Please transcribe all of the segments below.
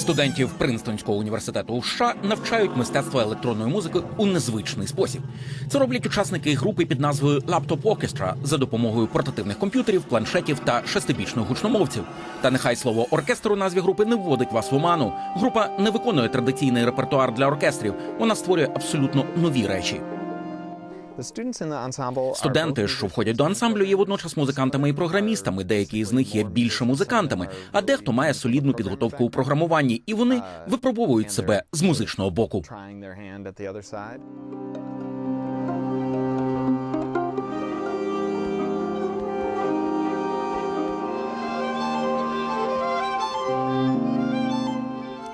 Студентів Принстонського університету у США навчають мистецтва електронної музики у незвичний спосіб. Це роблять учасники групи під назвою Laptop Orchestra за допомогою портативних комп'ютерів, планшетів та шестибічних гучномовців. Та нехай слово оркестр у назві групи не вводить вас в оману. Група не виконує традиційний репертуар для оркестрів. Вона створює абсолютно нові речі. Студенти, що входять до ансамблю, є водночас музикантами і програмістами. Деякі з них є більше музикантами, а дехто має солідну підготовку у програмуванні, і вони випробовують себе з музичного боку.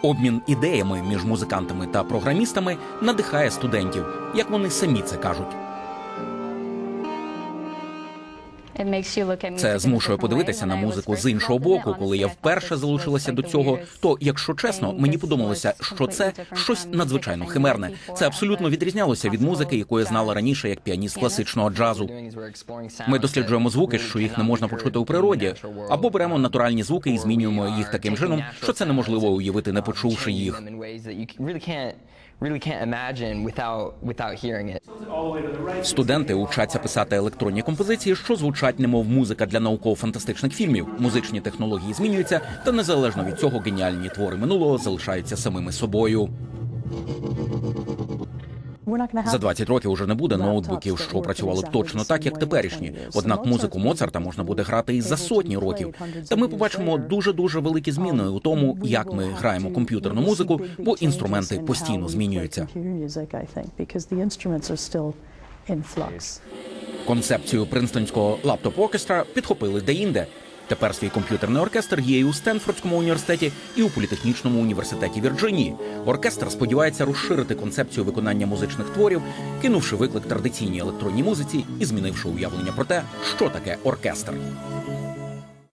Обмін ідеями між музикантами та програмістами надихає студентів, як вони самі це кажуть. Це змушує подивитися на музику з іншого боку. Коли я вперше залучилася до цього, то якщо чесно, мені подумалося, що це щось надзвичайно химерне. Це абсолютно відрізнялося від музики, яку я знала раніше як піаніст класичного джазу. Ми досліджуємо звуки, що їх не можна почути у природі, або беремо натуральні звуки і змінюємо їх таким чином, що це неможливо уявити, не почувши їх. Студенти учаться писати електронні композиції, що звучать немов музика для науково-фантастичних фільмів. Музичні технології змінюються, та незалежно від цього геніальні твори минулого залишаються самими собою. За 20 років уже не буде ноутбуків, що працювали б точно так, як теперішні. Однак музику Моцарта можна буде грати і за сотні років. Та ми побачимо дуже дуже великі зміни у тому, як ми граємо комп'ютерну музику, бо інструменти постійно змінюються. Концепцію принстонського лаптоп оркестра підхопили деінде. Тепер свій комп'ютерний оркестр є і у Стенфордському університеті, і у політехнічному університеті Вірджинії. Оркестр сподівається розширити концепцію виконання музичних творів, кинувши виклик традиційній електронній музиці і змінивши уявлення про те, що таке оркестр.